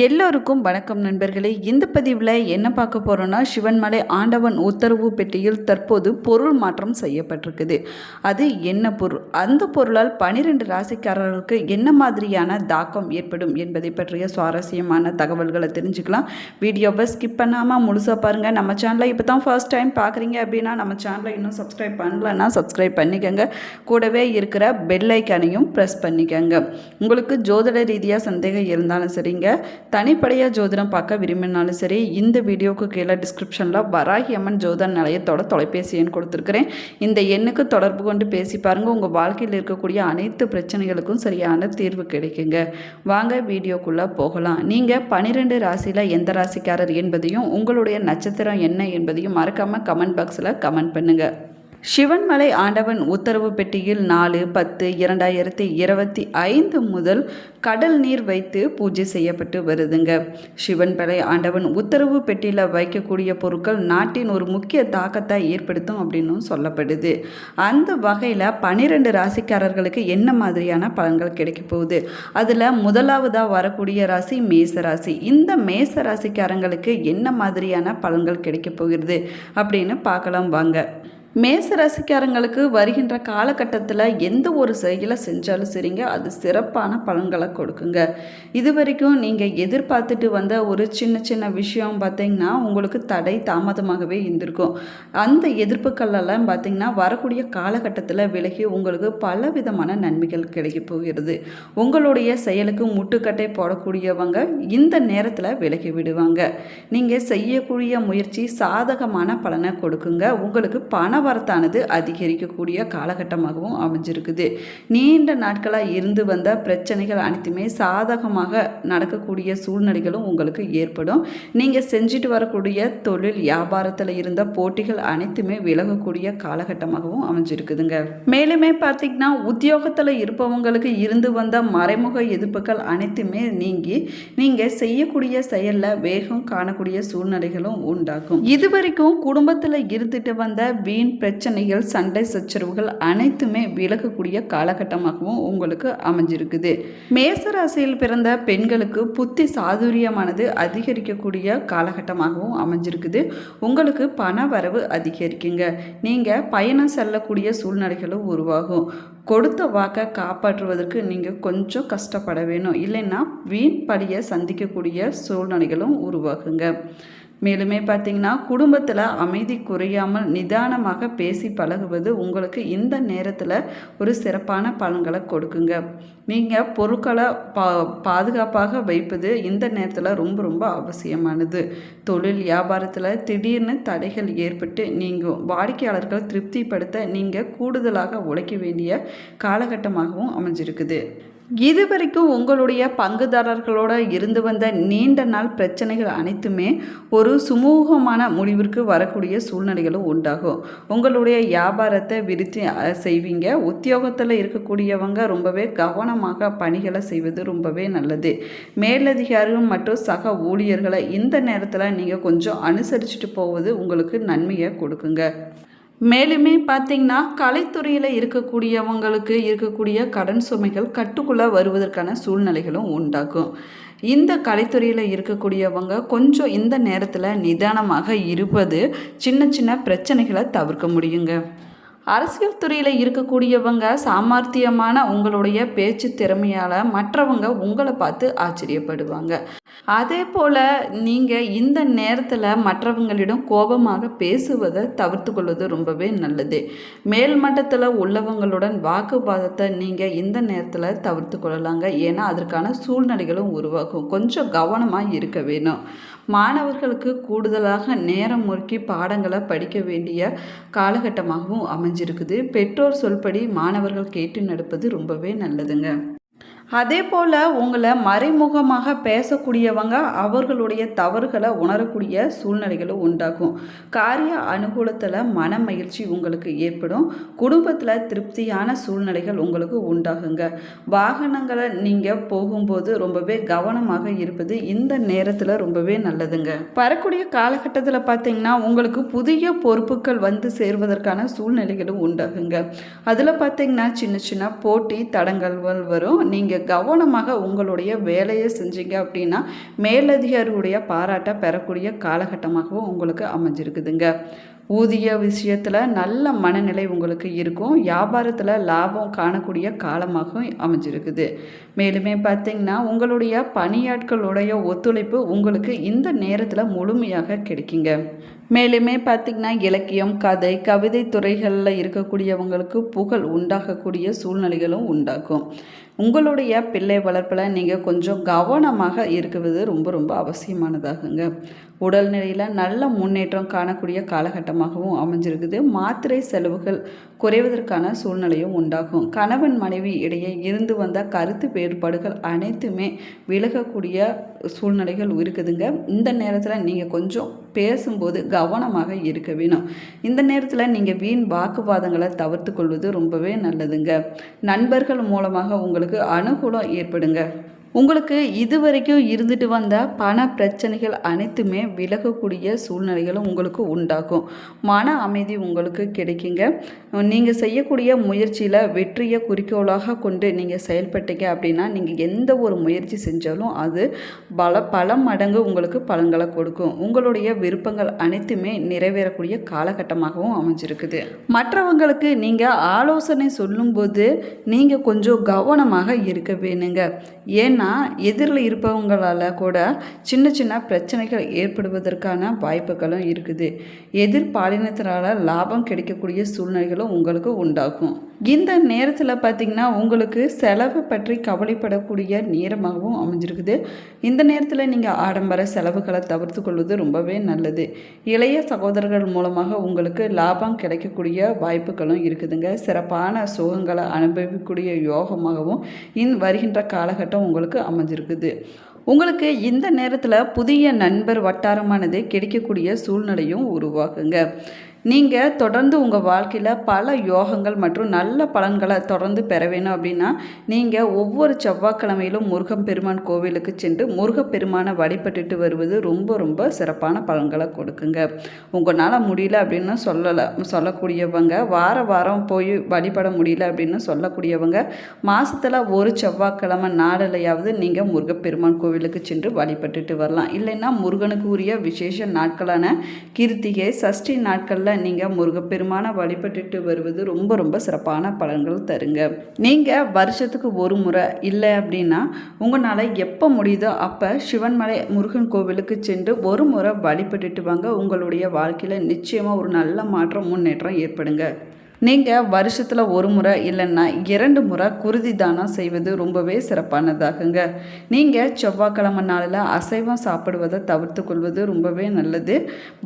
எல்லோருக்கும் வணக்கம் நண்பர்களே. இந்த பதிவில் என்ன பார்க்க போகிறோன்னா சிவன்மலை ஆண்டவன் உத்தரவு பெட்டியில் தற்போது பொருள் மாற்றம் செய்யப்பட்டிருக்குது. அது என்ன பொருள்? அந்த பொருளால் பனிரெண்டு ராசிக்காரர்களுக்கு என்ன மாதிரியான தாக்கம் ஏற்படும் என்பதை பற்றிய சுவாரஸ்யமான தகவல்களை தெரிஞ்சுக்கலாம். வீடியோவை ஸ்கிப் பண்ணாமல் முழுசாக பாருங்கள் நம்ம சேனலை இப்போ தான் ஃபர்ஸ்ட் டைம் பார்க்குறீங்க அப்படின்னா நம்ம சேனலை இன்னும் சப்ஸ்கிரைப் பண்ணலன்னா சப்ஸ்கிரைப் பண்ணிக்கோங்க. கூடவே இருக்கிற பெல் ஐக்கானையும் ப்ரெஸ் பண்ணிக்கோங்க. உங்களுக்கு ஜோதிட ரீதியாக சந்தேகம் இருந்தாலும் சரிங்க. தனிப்படையாக ஜோதிடம் பார்க்க விரும்பினாலும் சரி இந்த வீடியோவுக்கு கீழே டிஸ்கிரிப்ஷனில் வராகி அம்மன் ஜோதிட நிலையத்தோட தொலைபேசி எண் கொடுத்துருக்குறேன். இந்த எண்ணுக்கு தொடர்பு கொண்டு பேசி பாருங்கள் உங்கள் வாழ்க்கையில் இருக்கக்கூடிய அனைத்து பிரச்சனைகளுக்கும் சரியான தீர்வு கிடைக்குங்க. வாங்க வீடியோக்குள்ளே போகலாம். நீங்கள் பன்னிரெண்டு ராசியில் எந்த ராசிக்காரர் என்பதையும் உங்களுடைய நட்சத்திரம் என்ன என்பதையும் மறக்காமல் கமெண்ட் பாக்ஸில் கமெண்ட் பண்ணுங்கள் சிவன்மலை ஆண்டவன் உத்தரவு பெட்டியில் நாலு பத்து இரண்டாயிரத்தி இருபத்தி ஐந்து முதல் கடல் நீர் வைத்து பூஜை செய்யப்பட்டு வருதுங்க. சிவன்மலை ஆண்டவன் உத்தரவு பெட்டியில் வைக்கக்கூடிய பொருட்கள் நாட்டின் ஒரு முக்கிய தாக்கத்தை ஏற்படுத்தும் அப்படின்னும் சொல்லப்படுது. அந்த வகையில் பன்னிரெண்டு ராசிக்காரர்களுக்கு என்ன மாதிரியான பலன்கள் கிடைக்க போகுது? அதில் முதலாவதாக வரக்கூடிய ராசி மேச ராசி. இந்த மேச ராசிக்காரங்களுக்கு என்ன மாதிரியான பலன்கள் கிடைக்க போகிறது? அப்படின்னு பார்க்கலாம் வாங்க. மேச ரசிக்காரங்களுக்கு வருகின்ற காலகட்டத்தில் எந்த ஒரு செயலை செஞ்சாலும் சரிங்க அது சிறப்பான பலன்களை கொடுக்குங்க. இது வரைக்கும் நீங்கள் எதிர்பார்த்துட்டு வந்த ஒரு சின்ன சின்ன விஷயம் பார்த்தீங்கன்னா உங்களுக்கு தடை தாமதமாகவே இருந்திருக்கும். அந்த எதிர்ப்புகளெல்லாம் பார்த்திங்கன்னா வரக்கூடிய காலகட்டத்தில் விலகி உங்களுக்கு பல விதமான நன்மைகள் கிடைக்க போகிறது. உங்களுடைய செயலுக்கு முட்டுக்கட்டை போடக்கூடியவங்க இந்த நேரத்தில் விலகி விடுவாங்க. நீங்கள் செய்யக்கூடிய முயற்சி சாதகமான பலனை கொடுக்குங்க. உங்களுக்கு பண வரத்தானது அதிகரிக்கக்கூடிய காலகட்டமாகவும் அமைஞ்சிருக்குது. நீண்ட நாட்களாக இருந்து வந்த பிரச்சனைகள் அனைத்துமே சாதகமாக நடக்கக்கூடிய சூழ்நிலைகளும் உங்களுக்கு ஏற்படும். நீங்கள் செஞ்சுட்டு வரக்கூடிய தொழில் வியாபாரத்தில் இருந்த போட்டிகள் அனைத்துமே விலகக்கூடிய காலகட்டமாகவும் அமைஞ்சிருக்குதுங்க. மேலுமே பார்த்தீங்கன்னா உத்தியோகத்தில் இருப்பவங்களுக்கு இருந்து வந்த மறைமுக எதிர்ப்புகள் அனைத்துமே நீங்கி நீங்கள் செய்யக்கூடிய செயலில் வேகம் காணக்கூடிய சூழ்நிலைகளும் உண்டாகும். இதுவரைக்கும் குடும்பத்தில் இருந்துட்டு வந்த வீண் பிரச்சனைகள் சண்டை சச்சரவுகள் அனைத்துமே விலகக்கூடிய காலகட்டமாகவும் உங்களுக்கு அமைஞ்சிருக்குது. மேசராசியில் பிறந்த பெண்களுக்கு புத்தி சாதுரியமானது அதிகரிக்கக்கூடிய காலகட்டமாகவும் அமைஞ்சிருக்குது. உங்களுக்கு பண வரவு அதிகரிக்குங்க. நீங்கள் பயணம் செல்லக்கூடிய சூழ்நிலைகளும் உருவாகும். கொடுத்த வாக்கை காப்பாற்றுவதற்கு நீங்கள் கொஞ்சம் கஷ்டப்பட வேணும். இல்லைன்னா வீண் பழியை சந்திக்கக்கூடிய சூழ்நிலைகளும் உருவாகுங்க. மேலுமே பார்த்தீங்கன்னா குடும்பத்தில் அமைதி குறையாமல் நிதானமாக பேசி பழகுவது உங்களுக்கு இந்த நேரத்தில் ஒரு சிறப்பான பலன்களை கொடுக்குங்க. நீங்கள் பொருட்களை பா பாதுகாப்பாக வைப்பது இந்த நேரத்தில் ரொம்ப ரொம்ப அவசியமானது. தொழில் வியாபாரத்தில் திடீர்னு தடைகள் ஏற்பட்டு நீங்கள் வாடிக்கையாளர்களை திருப்திப்படுத்த நீங்கள் கூடுதலாக உழைக்க வேண்டிய காலகட்டமாகவும் அமைஞ்சிருக்குது. இதுவரைக்கும் உங்களுடைய பங்குதாரர்களோட இருந்து வந்த நீண்ட நாள் பிரச்சனைகள் அனைத்துமே ஒரு சுமூகமான முடிவிற்கு வரக்கூடிய சூழ்நிலைகளும் உண்டாகும். உங்களுடைய வியாபாரத்தை விருத்தி செய்வீங்க. உத்தியோகத்தில் இருக்கக்கூடியவங்க ரொம்பவே கவனமாக பணிகளை செய்வது ரொம்பவே நல்லது. மேலதிகாரிகள் மற்றும் சக ஊழியர்களை இந்த நேரத்தில் நீங்கள் கொஞ்சம் அனுசரிச்சுட்டு போவது உங்களுக்கு நன்மையை கொடுக்குங்க. மேலுமே பார்த்தீங்கன்னா கலைத்துறையில் இருக்கக்கூடியவங்களுக்கு இருக்கக்கூடிய கடன் சுமைகள் கட்டுக்குள்ளே வருவதற்கான சூழ்நிலைகளும் உண்டாகும். இந்த கலைத்துறையில் இருக்கக்கூடியவங்க கொஞ்சம் இந்த நேரத்தில் நிதானமாக இருப்பது சின்ன சின்ன பிரச்சனைகளை தவிர்க்க முடியுங்க. அரசியல் துறையில் இருக்கக்கூடியவங்க சாமர்த்தியமான உங்களுடைய பேச்சு திறமையால் மற்றவங்க உங்களை பார்த்து ஆச்சரியப்படுவாங்க. அதே போல் நீங்கள் இந்த நேரத்தில் மற்றவங்களிடம் கோபமாக பேசுவதை தவிர்த்து கொள்வது ரொம்பவே நல்லது. மேல் மட்டத்தில் உள்ளவங்களுடன் வாக்குவாதத்தை நீங்கள் இந்த நேரத்தில் தவிர்த்து கொள்ளலாங்க. ஏன்னா அதற்கான சூழ்நிலைகளும் உருவாகும். கொஞ்சம் கவனமாக இருக்க வேணும். மாணவர்களுக்கு கூடுதலாக நேரம் முறுக்கி பாடங்களை படிக்க வேண்டிய காலகட்டமாகவும் அமைஞ்சிருக்குது. பெற்றோர் சொல்படி மாணவர்கள் கேட்டு நடப்பது ரொம்பவே நல்லதுங்க. அதே போல் உங்களை மறைமுகமாக பேசக்கூடியவங்க அவர்களுடைய தவறுகளை உணரக்கூடிய சூழ்நிலைகளும் உண்டாகும் காரிய அனுகூலத்தில் மன மகிழ்ச்சி உங்களுக்கு ஏற்படும். குடும்பத்தில் திருப்தியான சூழ்நிலைகள் உங்களுக்கு உண்டாகுங்க. வாகனங்களை நீங்கள் போகும்போது ரொம்பவே கவனமாக இருப்பது இந்த நேரத்தில் ரொம்பவே நல்லதுங்க. வரக்கூடிய காலகட்டத்தில் பார்த்தீங்கன்னா உங்களுக்கு புதிய பொறுப்புகள் வந்து சேர்வதற்கான சூழ்நிலைகளும் உண்டாகுங்க. அதில் பார்த்தீங்கன்னா சின்ன சின்ன போட்டி தடங்கல்கள் வரும். நீங்கள் நீங்கள் கவனமாக உங்களுடைய வேலையை செஞ்சீங்க அப்படின்னா மேலதிகாரியுடைய பாராட்டை பெறக்கூடிய காலகட்டமாகவும் உங்களுக்கு அமைஞ்சிருக்குதுங்க. ஊதிய விஷயத்தில் நல்ல மனநிலை உங்களுக்கு இருக்கும். வியாபாரத்தில் லாபம் காணக்கூடிய காலமாகவும் அமைஞ்சிருக்குது. மேலுமே பார்த்தீங்கன்னா உங்களுடைய பணியாட்களுடைய ஒத்துழைப்பு உங்களுக்கு இந்த நேரத்தில் முழுமையாக கிடைக்குங்க. மேலுமே பார்த்திங்கன்னா இலக்கியம் கதை கவிதை துறைகளில் இருக்கக்கூடியவங்களுக்கு புகழ் உண்டாகக்கூடிய சூழ்நிலைகளும் உண்டாகும். உங்களுடைய பிள்ளை வளர்ப்பில் நீங்கள் கொஞ்சம் கவனமாக இருக்கிறது ரொம்ப ரொம்ப அவசியமானதாகுங்க. உடல்நிலையில் நல்ல முன்னேற்றம் காணக்கூடிய காலகட்டமாகவும் அமைஞ்சிருக்குது. மாத்திரை செலவுகள் குறைவதற்கான சூழ்நிலையும் உண்டாகும். கணவன் மனைவி இடையே இருந்து வந்த கருத்து வேறுபாடுகள் அனைத்துமே விலகக்கூடிய சூழ்நிலைகள் இருக்குதுங்க. இந்த நேரத்தில் நீங்கள் கொஞ்சம் பேசும்போது கவனமாக இருக்க வேணும். இந்த நேரத்தில் நீங்கள் வீண் வாக்குவாதங்களை தவிர்த்து கொள்வது ரொம்பவே நல்லதுங்க. நண்பர்கள் மூலமாக உங்களுக்கு அனுகூலம் ஏற்படுங்க. உங்களுக்கு இதுவரைக்கும் இருந்துட்டு வந்த பண பிரச்சனைகள் அனைத்துமே விலகக்கூடிய சூழ்நிலைகளும் உங்களுக்கு உண்டாகும். மன அமைதி உங்களுக்கு கிடைக்குங்க. நீங்கள் செய்யக்கூடிய முயற்சியில் வெற்றியை குறிக்கோளாக கொண்டு நீங்கள் செயல்பட்டீங்க அப்படின்னா நீங்கள் எந்த ஒரு முயற்சி செஞ்சாலும் அது பல பல மடங்கு உங்களுக்கு பலன்களை கொடுக்கும். உங்களுடைய விருப்பங்கள் அனைத்துமே நிறைவேறக்கூடிய காலகட்டமாகவும் அமைஞ்சிருக்குது. மற்றவங்களுக்கு நீங்கள் ஆலோசனை சொல்லும்போது நீங்கள் கொஞ்சம் கவனமாக இருக்க வேணுங்க. ஏன்னா எதிரில் இருப்பவங்களால் கூட சின்ன சின்ன பிரச்சனைகள் ஏற்படுவதற்கான வாய்ப்புகளும் இருக்குது. எதிர் பாலினத்தினால் லாபம் கிடைக்கக்கூடிய சூழ்நிலைகளும் உங்களுக்கு உண்டாகும். இந்த நேரத்தில் பார்த்திங்கன்னா உங்களுக்கு செலவு பற்றி கவலைப்படக்கூடிய நேரமாகவும் அமைஞ்சிருக்குது. இந்த நேரத்தில் நீங்கள் ஆடம்பர செலவுகளை தவிர்த்து கொள்வது ரொம்பவே நல்லது. இளைய சகோதரர்கள் மூலமாக உங்களுக்கு லாபம் கிடைக்கக்கூடிய வாய்ப்புகளும் இருக்குதுங்க. சிறப்பான சுகங்களை அனுபவிக்கக்கூடிய யோகமாகவும் இன் வருகின்ற காலகட்டம் உங்களுக்கு அமைஞ்சிருக்குது. உங்களுக்கு இந்த நேரத்தில் புதிய நண்பர் வட்டாரமானது கிடைக்கக்கூடிய சூழ்நிலையும் உருவாகுங்க நீங்கள் தொடர்ந்து உங்கள் வாழ்க்கையில் பல யோகங்கள் மற்றும் நல்ல பலன்களை தொடர்ந்து பெற வேணும் அப்படின்னா நீங்கள் ஒவ்வொரு செவ்வாய்க்கிழமையிலும் முருகன் பெருமான் கோவிலுக்கு சென்று முருகப்பெருமானை வழிபட்டுட்டு வருவது ரொம்ப ரொம்ப சிறப்பான பலன்களை கொடுக்குங்க. உங்களால் முடியல அப்படின்னு சொல்லலை சொல்லக்கூடியவங்க வார வாரம் போய் வழிபட முடியல அப்படின்னு சொல்லக்கூடியவங்க மாதத்தில் ஒரு செவ்வாய்க்கிழமை நாளிலையாவது நீங்கள் முருகப்பெருமான் கோவிலுக்கு சென்று வழிபட்டுட்டு வரலாம். இல்லைன்னா முருகனுக்கு உரிய விசேஷ நாட்களான கிருத்திகை சஷ்டி நாட்களில் நீங்கள் முருகப்பெருமானை வழிபட்டுட்டு வருவது ரொம்ப ரொம்ப சிறப்பான பலன்கள் தருங்க. நீங்கள் வருஷத்துக்கு ஒரு முறை இல்லை அப்படின்னா உங்களால் எப்போ முடியுதோ அப்போ சிவன்மலை முருகன் கோவிலுக்கு சென்று ஒரு முறை வழிபட்டுட்டு வாங்க. உங்களுடைய வாழ்க்கையில் நிச்சயமாக ஒரு நல்ல மாற்றம் முன்னேற்றம் ஏற்படுங்க. நீங்கள் வருஷத்தில் ஒரு முறை இல்லைன்னா இரண்டு முறை குருதி தானம் செய்வது ரொம்பவே சிறப்பானதாகுங்க. நீங்கள் செவ்வாய்க்கிழமை நாளில் அசைவம் சாப்பிடுவதை தவிர்த்து கொள்வது ரொம்பவே நல்லது.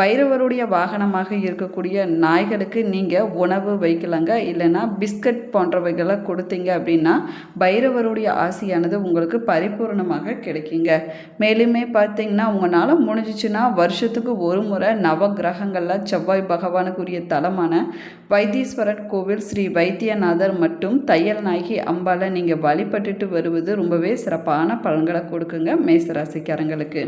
பைரவருடைய வாகனமாக இருக்கக்கூடிய நாய்களுக்கு நீங்கள் உணவு வைக்கலாங்க இல்லைன்னா பிஸ்கட் போன்றவைகளை கொடுத்தீங்க அப்படின்னா பைரவருடைய ஆசையானது உங்களுக்கு பரிபூர்ணமாக கிடைக்குங்க. மேலுமே பார்த்தீங்கன்னா உங்களால் முடிஞ்சிச்சுன்னா வருஷத்துக்கு ஒரு முறை நவ கிரகங்களில் செவ்வாய் பகவானுக்குரிய தலமான வைத்தீஸ்வரர் கோவில் ஸ்ரீ வைத்தியநாதர் மற்றும் தையல் நாயகி அம்பாலை நீங்கள் வழிபட்டுட்டு வருவது ரொம்பவே சிறப்பான பலன்களை கொடுக்குங்க மேசராசிக்காரங்களுக்கு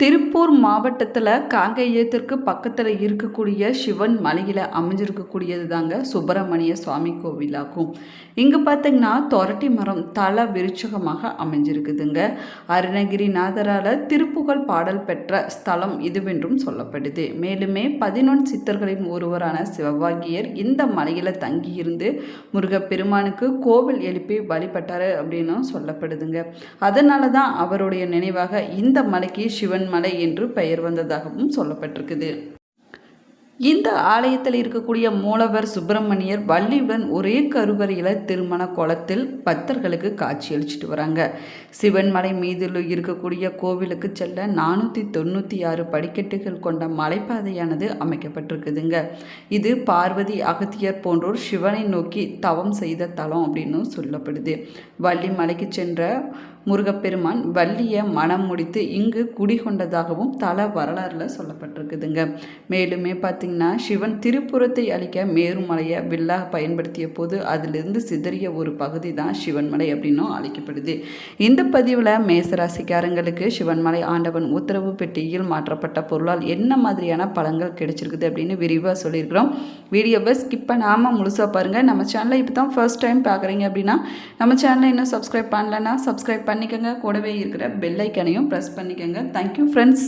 திருப்பூர் மாவட்டத்தில் காங்கேயத்திற்கு பக்கத்தில் இருக்கக்கூடிய சிவன் மலையில் அமைஞ்சிருக்கக்கூடியது தாங்க சுப்பிரமணிய சுவாமி கோவிலாகும். இங்கே பார்த்தீங்கன்னா தொரட்டி மரம் தல விருட்சகமாக அமைஞ்சிருக்குதுங்க. அருணகிரிநாதரால் திருப்புகழ் பாடல் பெற்ற ஸ்தலம் இதுவென்றும் சொல்லப்படுது. மேலுமே பதினொன்று சித்தர்களின் ஒருவரான சிவவாகியர் இந்த மலையில் தங்கியிருந்து முருகப்பெருமானுக்கு கோவில் எழுப்பி வழிபட்டார் அப்படின்னும் சொல்லப்படுதுங்க. அதனால தான் அவருடைய நினைவாக இந்த மலைக்கு சிவன் மலை என்று பெயர் வந்ததாகவும் சொல்லப்பட்டிருக்குது. இந்த ஆலயத்தில் இருக்கக்கூடிய மூலவர் சுப்பிரமணியர் வள்ளியுடன் ஒரே கருவறையில் திருமண கோலத்தில் பக்தர்களுக்கு காட்சி வராங்க. வராங்க சிவன்மலை மீதில் இருக்கக்கூடிய கோவிலுக்கு செல்ல நானூற்றி தொண்ணூற்றி ஆறு படிக்கட்டுகள் கொண்ட மலைப்பாதையானது அமைக்கப்பட்டிருக்குதுங்க. இது பார்வதி அகத்தியர் போன்றோர் சிவனை நோக்கி தவம் செய்த தலம் அப்படின்னு சொல்லப்படுது. வள்ளி மலைக்கு சென்ற முருகப்பெருமான் வள்ளியை மனம் முடித்து இங்கு குடிகொண்டதாகவும் தல வரலாறில் சொல்லப்பட்டிருக்குதுங்க. மேலுமே பார்த்து பார்த்திங்கன்னா சிவன் திருப்புறத்தை அழிக்க மேருமலையை வில்லாக பயன்படுத்திய போது அதிலிருந்து சிதறிய ஒரு பகுதி தான் சிவன்மலை அப்படின்னும் அழைக்கப்படுது. இந்த பதிவில் மேசராசிக்காரங்களுக்கு சிவன்மலை ஆண்டவன் உத்தரவு பெட்டியில் மாற்றப்பட்ட பொருளால் என்ன மாதிரியான பலன்கள் கிடைச்சிருக்குது அப்படின்னு விரிவாக சொல்லியிருக்கிறோம். வீடியோவை ஸ்கிப் பண்ணாமல் முழுசாக பாருங்கள் நம்ம சேனலை இப்போ தான் ஃபர்ஸ்ட் டைம் பார்க்குறீங்க அப்படின்னா நம்ம சேனலை இன்னும் சப்ஸ்கிரைப் பண்ணலன்னா சப்ஸ்கிரைப் பண்ணிக்கோங்க. கூடவே இருக்கிற பெல்லைக்கனையும் ப்ரெஸ் பண்ணிக்கோங்க. Thank you friends